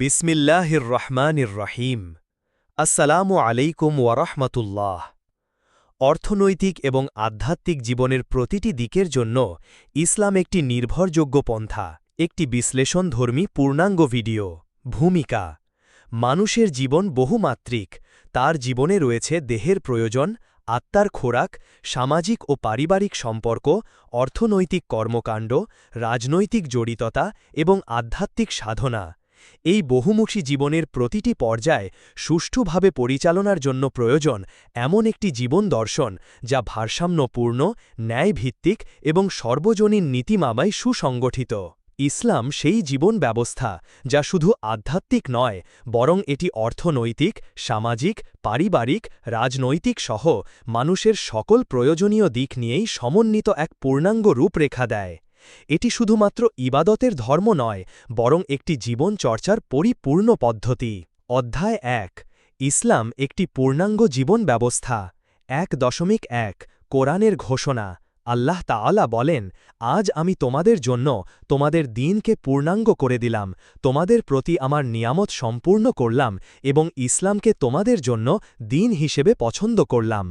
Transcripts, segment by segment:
বিসমিল্লাহির রহমানির রহিম আসসালামু আলাইকুম ওয়ারহমতুল্লাহ অর্থনৈতিক এবং আধ্যাত্মিক জীবনের প্রতিটি দিকের জন্য ইসলাম একটি নির্ভরযোগ্য পন্থা, একটি বিশ্লেষণধর্মী পূর্ণাঙ্গ ভিডিও। ভূমিকা, মানুষের জীবন বহুমাত্রিক, তার জীবনে রয়েছে দেহের প্রয়োজন, আত্মার খোরাক, সামাজিক ও পারিবারিক সম্পর্ক, অর্থনৈতিক কর্মকাণ্ড, রাজনৈতিক জড়িততা এবং আধ্যাত্মিক সাধনা। এই বহুমুখী জীবনের প্রতিটি পর্যায়ে সুষ্ঠুভাবে পরিচালনার জন্য প্রয়োজন এমন একটি জীবন দর্শন যা ভারসাম্যপূর্ণ, ন্যায়ভিত্তিক এবং সর্বজনীন নীতিমামায় সুসংগঠিত। ইসলাম সেই জীবন ব্যবস্থা যা শুধু আধ্যাত্মিক নয়, বরং এটি অর্থনৈতিক, সামাজিক, পারিবারিক, রাজনৈতিক সহ মানুষের সকল প্রয়োজনীয় দিক নিয়েই সমন্বিত এক পূর্ণাঙ্গ রূপরেখা দেয়। এটি শুধুমাত্র ইবাদতের ধর্ম নয়, বরং একটি জীবন চর্চার পরিপূর্ণ পদ্ধতি। অধ্যায় এক, ইসলাম একটি পূর্ণাঙ্গ জীবন ব্যবস্থা। এক দশমিক এক, কোরআনের ঘোষণা। আল্লাহ তাআলা বলেন, আজ আমি তোমাদের জন্য তোমাদের দিনকে পূর্ণাঙ্গ করে দিলাম, তোমাদের প্রতি আমার নিয়ামত সম্পূর্ণ করলাম এবং ইসলামকে তোমাদের জন্য দিন হিসেবে পছন্দ করলাম।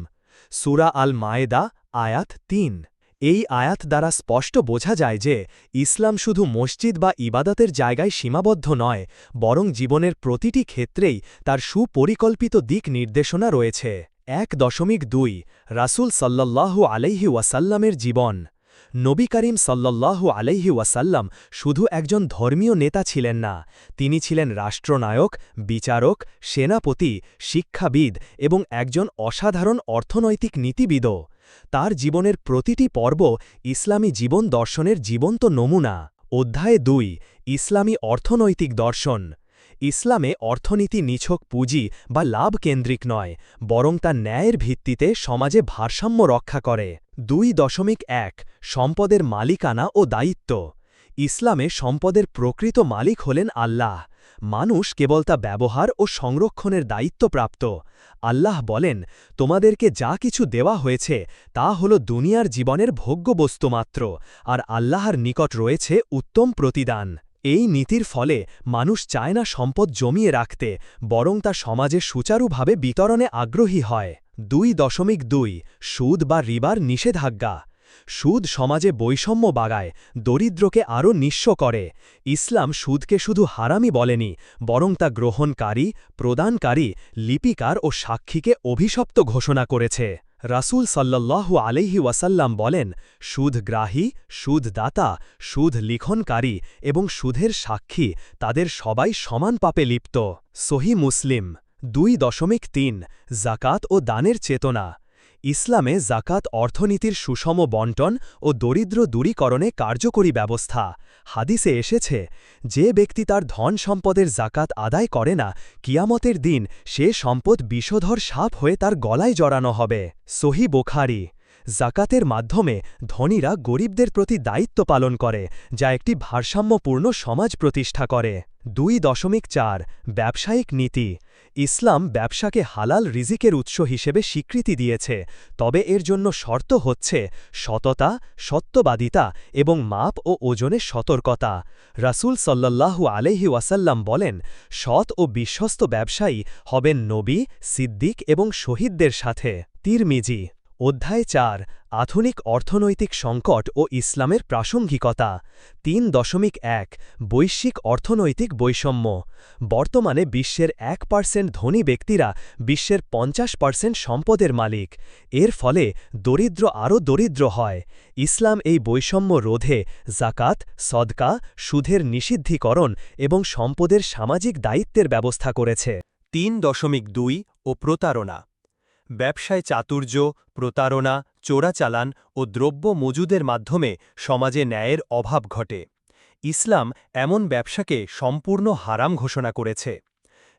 সুরা আল মায়েদা আয়াত তিন। এই আয়াত দ্বারা স্পষ্ট বোঝা যায় যে ইসলাম শুধু মসজিদ বা ইবাদতের জায়গায় সীমাবদ্ধ নয়, বরং জীবনের প্রতিটি ক্ষেত্রেই তার সুপরিকল্পিত দিক নির্দেশনা রয়েছে। এক দশমিক দুই, রাসুল সাল্লাল্লাহু আলাইহি ওয়াসাল্লামের জীবন। নবী করিম সাল্লাল্লাহু আলাইহি ওয়াসাল্লাম শুধু একজন ধর্মীয় নেতা ছিলেন না, তিনি ছিলেন রাষ্ট্রনায়ক, বিচারক, সেনাপতি, শিক্ষাবিদ এবং একজন অসাধারণ অর্থনৈতিক নীতিবিদও। তার জীবনের প্রতিটি পর্ব ইসলামী জীবন দর্শনের জীবন্ত নমুনা। অধ্যায় দুই, ইসলামী অর্থনৈতিক দর্শন। ইসলামে অর্থনীতি নিছক পুঁজি বা লাভ কেন্দ্রিক নয়, বরং তা ন্যায়ের ভিত্তিতে সমাজে ভারসাম্য রক্ষা করে। দুই দশমিক এক, সম্পদের মালিকানা ও দায়িত্ব। ইসলামে সম্পদের প্রকৃত মালিক হলেন আল্লাহ। মানুষ কেবল তা ব্যবহার ও সংরক্ষণের দায়িত্বপ্রাপ্ত আল্লাহ বলেন, তোমাদেরকে যা কিছু দেওয়া হয়েছে, তা হল দুনিয়ার জীবনের ভোগ্যবস্তু মাত্র আর আল্লাহর নিকট রয়েছে উত্তম প্রতিদান। এই নীতির ফলে মানুষ চায় না সম্পদ জমিয়ে রাখতে, বরং তা সমাজে সুচারুভাবে বিতরণে আগ্রহী হয়। দুই দশমিক দুই, সুদ বা রিবার নিষেধাজ্ঞা। সুদ সমাজে বৈষম্য বাগায়, দরিদ্রকে আরও নিঃস্ব করে। ইসলাম সুদকে শুধু হারামি বলেনি, বরং তা গ্রহণকারী, প্রদানকারী, লিপিকার ও সাক্ষীকে অভিশপ্ত ঘোষণা করেছে। রাসুল সাল্লাল্লাহু আলহি ওয়াসাল্লাম বলেন সুদগ্রাহী সুদদাতা সুদ লিখনকারী এবং সুধের সাক্ষী, তাদের সবাই সমান পাপে লিপ্ত। সহি মুসলিম। দুই দশমিক তিন, জাকাত ও দানের চেতনা। ইসলামে জাকাত অর্থনীতির সুষম বন্টন ও দরিদ্র দূরীকরণে কার্যকরী ব্যবস্থা। হাদিসে এসেছে, যে ব্যক্তি তার ধন সম্পদের জাকাত আদায় করে না, কিয়ামতের দিন সে সম্পদ বিষধর সাপ হয়ে তার গলায় জড়ানো হবে। সহি বোখারি জাকাতের মাধ্যমে ধনীরা গরিবদের প্রতি দায়িত্ব পালন করে, যা একটি ভারসাম্যপূর্ণ সমাজ প্রতিষ্ঠা করে। দুই দশমিক চার, ব্যবসায়িক নীতি। ইসলাম ব্যবসাকে হালাল রিজিকের উৎস হিসেবে স্বীকৃতি দিয়েছে, তবে এর জন্য শর্ত হচ্ছে সততা, সত্যবাদিতা এবং মাপ ও ওজনে সতর্কতা। রাসুল সাল্লাল্লাহু আলহি ওয়াসাল্লাম বলেন, সৎ ও বিশ্বস্ত ব্যবসায়ী হবেন নবী, সিদ্দিক এবং শহীদদের সাথে। তিরমিজি, অধ্যায় চার আধুনিক অর্থনৈতিক সংকট ও ইসলামের প্রাসঙ্গিকতা, তিন দশমিক এক বৈশ্বিক অর্থনৈতিক বৈষম্য। বর্তমানে বিশ্বের এক পার্সেন্ট ধনী ব্যক্তিরা বিশ্বের পঞ্চাশ পার্সেন্ট সম্পদের মালিক। এর ফলে দরিদ্র আরও দরিদ্র হয়। ইসলাম এই বৈষম্য রোধে জাকাত, সদকা সুধের নিষিদ্ধীকরণ এবং সম্পদের সামাজিক দায়িত্বের ব্যবস্থা করেছে। তিন দশমিক দুই ও প্রতারণা ব্যবসায় চাতুর্য, প্রতারণা, চোরাচালান ও দ্রব্য মজুদের মাধ্যমে সমাজে ন্যায়ের অভাব ঘটে। ইসলাম এমন ব্যবসাকে সম্পূর্ণ হারাম ঘোষণা করেছে।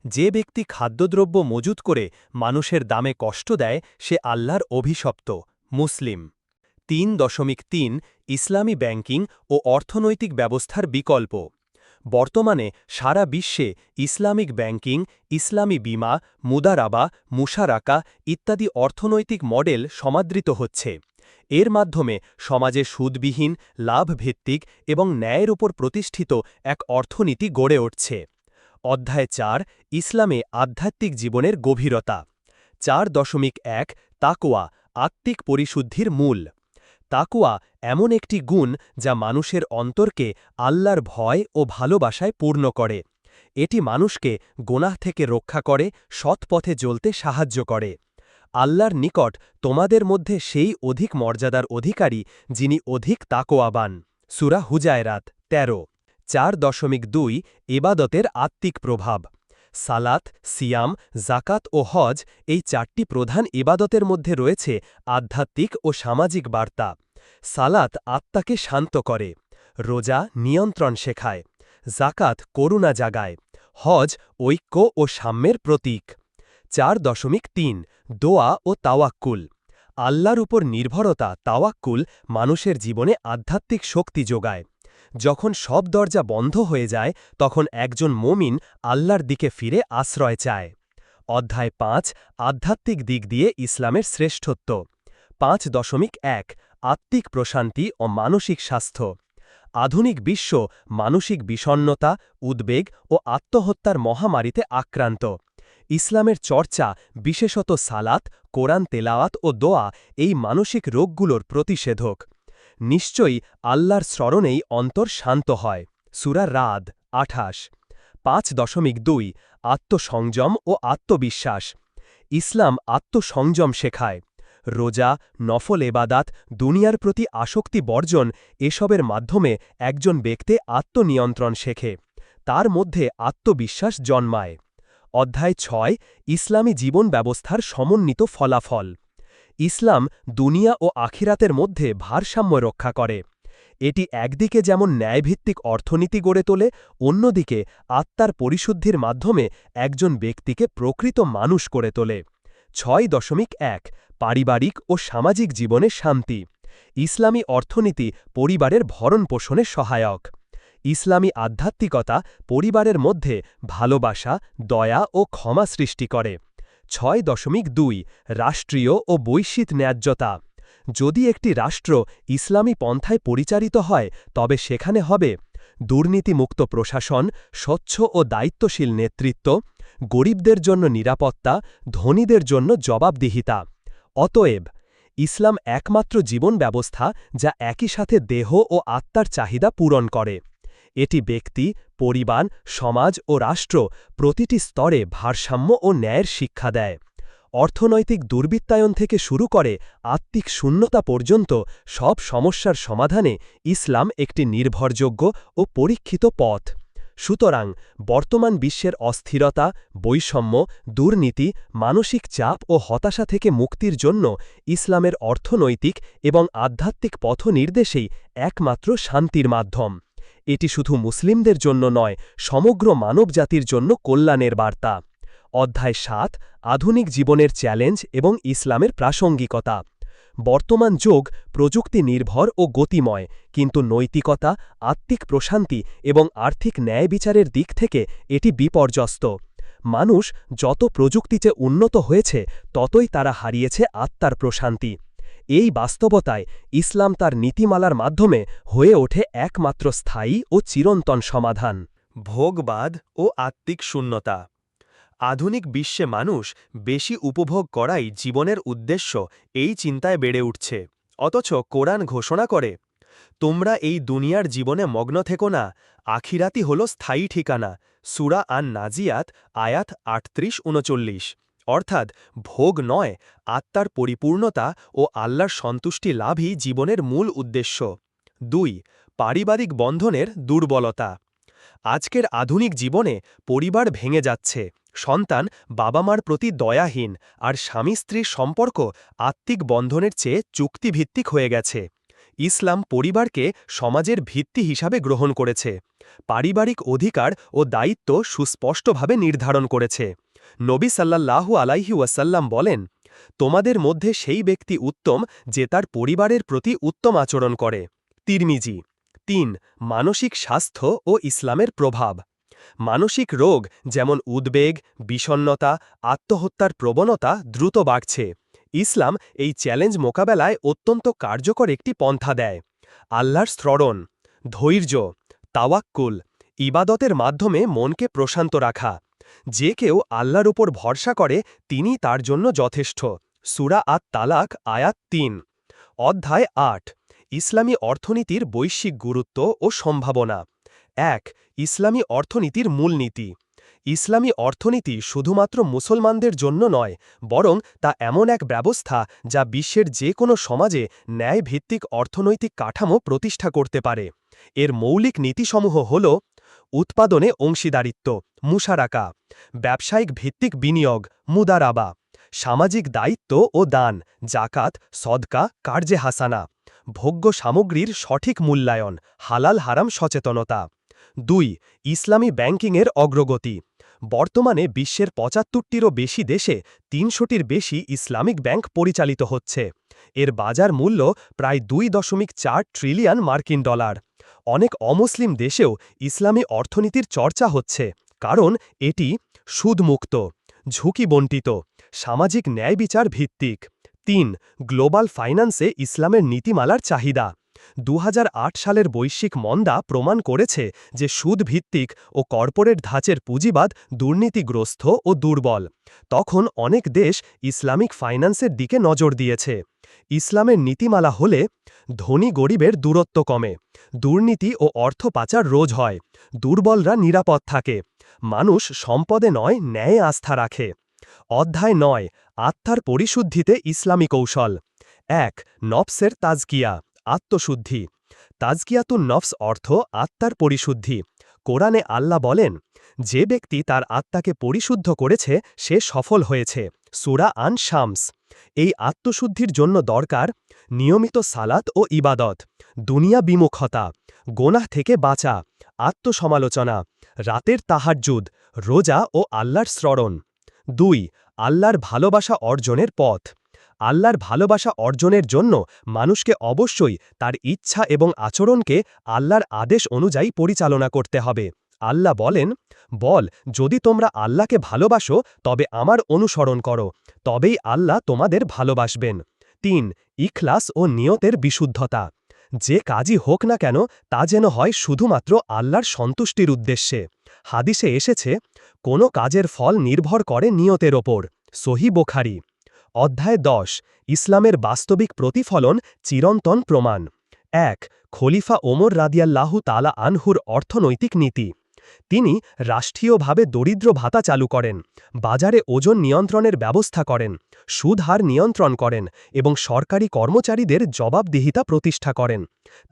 যে ব্যক্তি খাদ্যদ্রব্য মজুত করে মানুষের দামে কষ্ট দেয়, সে আল্লাহর অভিশপ্ত, মুসলিম। তিন দশমিক তিন, ইসলামী ব্যাংকিং ও অর্থনৈতিক ব্যবস্থার বিকল্প। বর্তমানে সারা বিশ্বে ইসলামিক ব্যাংকিং, ইসলামী বিমা, মুদারাবা, মুশারাকা ইত্যাদি অর্থনৈতিক মডেল সমাদৃত হচ্ছে। এর মাধ্যমে সমাজে সুদবিহীন, লাভভিত্তিক এবং ন্যায়ের ওপর প্রতিষ্ঠিত এক অর্থনীতি গড়ে উঠছে। অধ্যায় চার, ইসলামে আধ্যাত্মিক জীবনের গভীরতা। চার দশমিক এক তাকোয়া আত্মিক পরিশুদ্ধির মূল। তাকুয়া এমন একটি গুণ যা মানুষের অন্তরকে আল্লাহর ভয় ও ভালোবাসায় পূর্ণ করে। এটি মানুষকে গোনাহ থেকে রক্ষা করে, সৎ পথে চলতে সাহায্য করে। আল্লাহর নিকট তোমাদের মধ্যে সেই অধিক মর্যাদার অধিকারী যিনি অধিক তাকোয়াবান সুরা হুজায়রাত ১৩ চার দশমিক দুই এবাদতের আত্মিক প্রভাব। সালাত, সিয়াম জাকাত ও হজ এই চারটি প্রধান ইবাদতের মধ্যে রয়েছে আধ্যাত্মিক ও সামাজিক বার্তা। সালাত আত্মাকে শান্ত করে, রোজা নিয়ন্ত্রণ শেখায় জাকাত করুণা জাগায়, হজ ঐক্য ও সাম্যের প্রতীক। চার দশমিক তিন, দোয়া ও তাওয়াক্কুল। আল্লাহর উপর নির্ভরতা তাওয়াক্কুল মানুষের জীবনে আধ্যাত্মিক শক্তি যোগায়। যখন সব দরজা বন্ধ হয়ে যায়, তখন একজন মমিন আল্লাহর দিকে ফিরে আশ্রয় চায়। অধ্যায় পাঁচ, আধ্যাত্মিক দিক দিয়ে ইসলামের শ্রেষ্ঠত্ব। পাঁচ দশমিক এক, আত্মিক প্রশান্তি ও মানসিক স্বাস্থ্য। আধুনিক বিশ্ব মানসিক বিষণ্নতা উদ্বেগ ও আত্মহত্যার মহামারীতে আক্রান্ত। ইসলামের চর্চা, বিশেষত সালাত, কোরআন তেলাওয়াত ও দোয়া এই মানসিক রোগগুলোর প্রতিষেধক। নিশ্চয়ই আল্লাহর স্মরণেই অন্তর শান্ত হয়। সুরা রাদ, আঠাশ। পাঁচ দশমিক দুই, আত্মসংযম ও আত্মবিশ্বাস। ইসলাম আত্মসংযম শেখায়। রোজা, নফল এবাদাত, দুনিয়ার প্রতি আসক্তি বর্জন এসবের মাধ্যমে একজন ব্যক্তি আত্মনিয়ন্ত্রণ শেখে। তার মধ্যে আত্মবিশ্বাস জন্মায়। অধ্যায় ছয়, ইসলামী জীবন ব্যবস্থার সমন্বিত ফলাফল। ইসলাম দুনিয়া ও আখিরাতের মধ্যে ভারসাম্য রক্ষা করে। এটি একদিকে যেমন ন্যায়ভিত্তিক অর্থনীতি গড়ে তোলে, অন্যদিকে আত্মার পরিশুদ্ধির মাধ্যমে একজন ব্যক্তিকে প্রকৃত মানুষ করে তোলে। ছয় দশমিক এক, পারিবারিক ও সামাজিক জীবনে শান্তি। ইসলামী অর্থনীতি পরিবারের ভরণ পোষণে সহায়ক। ইসলামী আধ্যাত্মিকতা পরিবারের মধ্যে ভালোবাসা, দয়া ও ক্ষমা সৃষ্টি করে। ছয় দশমিক দুই রাষ্ট্রীয় ও বৈশ্বিক ন্যায্যতা। যদি একটি রাষ্ট্র ইসলামী পন্থায় পরিচালিত হয়, তবে সেখানে হবে দুর্নীতিমুক্ত প্রশাসন, স্বচ্ছ ও দায়িত্বশীল নেতৃত্ব, গরিবদের জন্য নিরাপত্তা, ধনীদের জন্য জবাবদিহিতা। অতএব, ইসলাম একমাত্র জীবন ব্যবস্থা যা একই সাথে দেহ ও আত্মার চাহিদা পূরণ করে। এটি ব্যক্তি পরিবার, সমাজ ও রাষ্ট্র প্রতিটি স্তরে ভারসাম্য ও ন্যায়ের শিক্ষা দেয়। অর্থনৈতিক দুর্বৃত্তায়ন থেকে শুরু করে আত্মিক শূন্যতা পর্যন্ত সব সমস্যার সমাধানে ইসলাম একটি নির্ভরযোগ্য ও পরীক্ষিত পথ। সুতরাং বর্তমান বিশ্বের অস্থিরতা, বৈষম্য, দুর্নীতি, মানসিক চাপ ও হতাশা থেকে মুক্তির জন্য ইসলামের অর্থনৈতিক এবং আধ্যাত্মিক পথ নির্দেশেই একমাত্র শান্তির মাধ্যম। এটি শুধু মুসলিমদের জন্য নয়, সমগ্র মানবজাতির জন্য কল্যাণের বার্তা। অধ্যায় সাত, আধুনিক জীবনের চ্যালেঞ্জ এবং ইসলামের প্রাসঙ্গিকতা। বর্তমান যোগ প্রযুক্তি নির্ভর ও গতিময়, কিন্তু নৈতিকতা, আত্মিক প্রশান্তি এবং আর্থিক ন্যায় বিচারের দিক থেকে এটি বিপর্যস্ত। মানুষ যত প্রযুক্তিতে উন্নত হয়েছে, ততই তারা হারিয়েছে আত্মার প্রশান্তি। এই বাস্তবতায় ইসলাম তার নীতিমালার মাধ্যমে হয়ে ওঠে একমাত্র স্থায়ী ও চিরন্তন সমাধান। ভোগবাদ ও আত্মিক শূন্যতা। আধুনিক বিশ্বে মানুষ বেশি উপভোগ করাই জীবনের উদ্দেশ্য, এই চিন্তায় বেড়ে উঠছে। অথচ কোরআন ঘোষণা করে, তোমরা এই দুনিয়ার জীবনে মগ্ন থেকো না আখিরাতি হল স্থায়ী ঠিকানা। সুরা আন নাজিয়াত আয়াত আটত্রিশ, উনচল্লিশ। অর্থাৎ ভোগ নয়, আত্মার পরিপূর্ণতা ও আল্লাহর সন্তুষ্টি লাভই জীবনের মূল উদ্দেশ্য। দুই, পারিবারিক বন্ধনের দুর্বলতা। আজকের আধুনিক জীবনে পরিবার ভেঙে যাচ্ছে, সন্তান বাবা মার প্রতি দয়াহীন আর স্বামী স্ত্রীর সম্পর্ক আত্মিক বন্ধনের চেয়ে চুক্তিভিত্তিক হয়ে গেছে। ইসলাম পরিবারকে সমাজের ভিত্তি হিসাবে গ্রহণ করেছে। পারিবারিক অধিকার ও দায়িত্ব সুস্পষ্টভাবে নির্ধারণ করেছে। নবী সাল্লাল্লাহু আলাইহি ওয়াসাল্লাম বলেন, তোমাদের মধ্যে সেই ব্যক্তি উত্তম যে তার পরিবারের প্রতি উত্তম আচরণ করে। তিরমিজি, তিন, মানসিক স্বাস্থ্য ও ইসলামের প্রভাব। মানসিক রোগ যেমন উদ্বেগ বিষণ্নতা আত্মহত্যার প্রবণতা দ্রুত বাড়ছে। ইসলাম এই চ্যালেঞ্জ মোকাবেলায় অত্যন্ত কার্যকর একটি পন্থা দেয়। আল্লাহর স্মরণ, ধৈর্য, তাওয়াক্কুল, ইবাদতের মাধ্যমে মনকে প্রশান্ত রাখা। যে কেউ আল্লাহর উপর ভরসা করে তিনি তার জন্য যথেষ্ট। সুরা আত তালাক আয়াত তিন। অধ্যায় আট। ইসলামী অর্থনীতির বৈশ্বিক গুরুত্ব ও সম্ভাবনা। এক। ইসলামী অর্থনীতির মূলনীতি। ইসলামী অর্থনীতি শুধুমাত্র মুসলমানদের জন্য নয়, বরং তা এমন এক ব্যবস্থা যা বিশ্বের যে কোনো সমাজে ন্যায়ভিত্তিক অর্থনৈতিক কাঠামো প্রতিষ্ঠা করতে পারে। এর মৌলিক নীতিসমূহ হল উৎপাদনে অংশীদারিত্ব, মুশারাকা, ব্যবসায়িক ভিত্তিক বিনিয়োগ, মুদারাবা, সামাজিক দায়িত্ব ও দান, জাকাত, সদকা, কার্যে হাসানা, ভোগ্য সামগ্রীর সঠিক মূল্যায়ন, হালাল হারাম সচেতনতা। দুই, ইসলামী ব্যাংকিংয়ের অগ্রগতি। বর্তমানে বিশ্বের পঁচাত্তরটিরও বেশি দেশে তিনশোটির বেশি ইসলামিক ব্যাংক পরিচালিত হচ্ছে। এর বাজার মূল্য প্রায় দুই দশমিক চার ট্রিলিয়ন মার্কিন ডলার। অনেক অমুসলিম দেশেও ইসলামী অর্থনীতির চর্চা হচ্ছে, কারণ এটি সুদমুক্ত ঝুঁকি বন্টিত সামাজিক ন্যায় বিচার ভিত্তিক। তিন, গ্লোবাল ফাইন্যান্সে ইসলামের নীতিমালার চাহিদা। দু হাজার আট সালের বৈশ্বিক মন্দা প্রমাণ করেছে যে সুদ ভিত্তিক ও কর্পোরেট ধাঁচের পুঁজিবাদ দুর্নীতিগ্রস্ত ও দুর্বল। তখন অনেক দেশ ইসলামিক ফাইন্যান্সের দিকে নজর দিয়েছে। ইসলামের নীতিমালা হলে ধনী গরিবের দূরত্ব কমে, দুর্নীতি ও অর্থ পাচার রোজ হয়, দুর্বলরা নিরাপদ থাকে, মানুষ সম্পদে নয়, ন্যায় আস্থা রাখে। অধ্যায় নয়, আত্মার পরিশুদ্ধিতে ইসলামী কৌশল। এক, নফসের তাজকিয়া, আত্মশুদ্ধি। তাজকিয়াতুন নফস অর্থ আত্মার পরিশুদ্ধি। কোরআনে আল্লাহ বলেন, যে ব্যক্তি তার আত্মাকে পরিশুদ্ধ করেছে, সে সফল হয়েছে। সুরা আন শামস এই আত্মশুদ্ধির জন্য দরকার নিয়মিত সালাত ও ইবাদত, দুনিয়া বিমুখতা, গোনাহ থেকে বাঁচা, আত্মসমালোচনা, রাতের তাহাজ্জুদ, রোজা ও আল্লাহর স্মরণ। দুই, আল্লাহর ভালোবাসা অর্জনের পথ। আল্লাহর ভালোবাসা অর্জনের জন্য মানুষকে অবশ্যই তার ইচ্ছা এবং আচরণকে আল্লাহর আদেশ অনুযায়ী পরিচালনা করতে হবে। আল্লাহ বলেন, বল, যদি তোমরা আল্লাহকে ভালোবাসো, তবে আমার অনুসরণ করো, তবেই আল্লাহ তোমাদের ভালোবাসবেন। তিন, ইখলাস ও নিয়তের বিশুদ্ধতা। যে কাজই হোক না কেন, তা যেন হয় শুধুমাত্র আল্লাহর সন্তুষ্টির উদ্দেশ্যে। হাদিসে এসেছে, কোনো কাজের ফল নির্ভর করে নিয়তের ওপর। সহি বোখারি। অধ্যায় দশ, ইসলামের বাস্তবিক প্রতিফলন চিরন্তন প্রমাণ। এক, খলিফা ওমর রাদিয়াল্লাহু তালা আনহুর অর্থনৈতিক নীতি। তিনি রাষ্ট্রীয়ভাবে দরিদ্র ভাতা চালু করেন, বাজারে ওজন নিয়ন্ত্রণের ব্যবস্থা করেন সুদহার নিয়ন্ত্রণ করেন এবং সরকারি কর্মচারীদের জবাবদিহিতা প্রতিষ্ঠা করেন।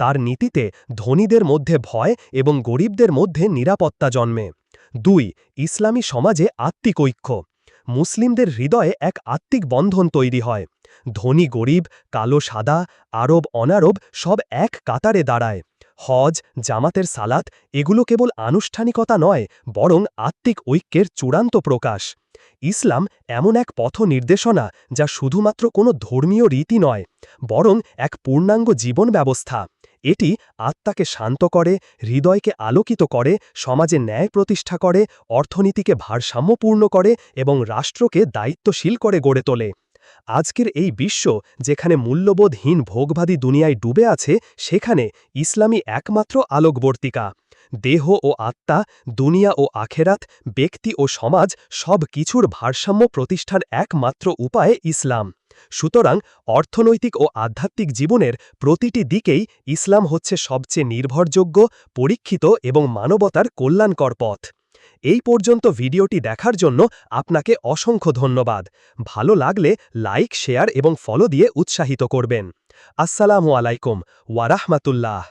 তার নীতিতে ধনীদের মধ্যে ভয় এবং গরিবদের মধ্যে নিরাপত্তা জন্মে। দুই, ইসলামী সমাজে আত্মিক ঐক্য। মুসলিমদের হৃদয়ে এক আত্মিক বন্ধন তৈরি হয়। ধনী গরিব, কালো সাদা, আরব, অনারব সব এক কাতারে দাঁড়ায়। হজ, জামাতের সালাত, এগুলো কেবল আনুষ্ঠানিকতা নয়, বরং আত্মিক ঐক্যের চূড়ান্ত প্রকাশ। ইসলাম এমন এক পথ নির্দেশনা যা শুধুমাত্র কোনো ধর্মীয় রীতি নয়, বরং এক পূর্ণাঙ্গ জীবন ব্যবস্থা। এটি আত্মাকে শান্ত করে, হৃদয়কে আলোকিত করে, সমাজে ন্যায় প্রতিষ্ঠা করে, অর্থনীতিকে ভারসাম্যপূর্ণ করে এবং রাষ্ট্রকে দায়িত্বশীল করে গড়ে তোলে। আজকের এই বিশ্ব যেখানে মূল্যবোধহীন ভোগবাদী দুনিয়ায় ডুবে আছে, সেখানে ইসলামী একমাত্র আলোকবর্তিকা। দেহ ও আত্মা, দুনিয়া ও আখেরাত, ব্যক্তি ও সমাজ সব কিছুর ভারসাম্য প্রতিষ্ঠার একমাত্র উপায় ইসলাম। সুতরাং অর্থনৈতিক ও আধ্যাত্মিক জীবনের প্রতিটি দিকেই ইসলাম হচ্ছে সবচেয়ে নির্ভরযোগ্য, পরীক্ষিত এবং মানবতার কল্যাণকর পথ। এই পর্যন্ত ভিডিওটি দেখার জন্য আপনাকে অসংখ্য ধন্যবাদ। ভালো লাগলে লাইক, শেয়ার এবং ফলো দিয়ে উৎসাহিত করবেন। আসসালামু আলাইকুম ওয়ারাহমাতুল্লাহ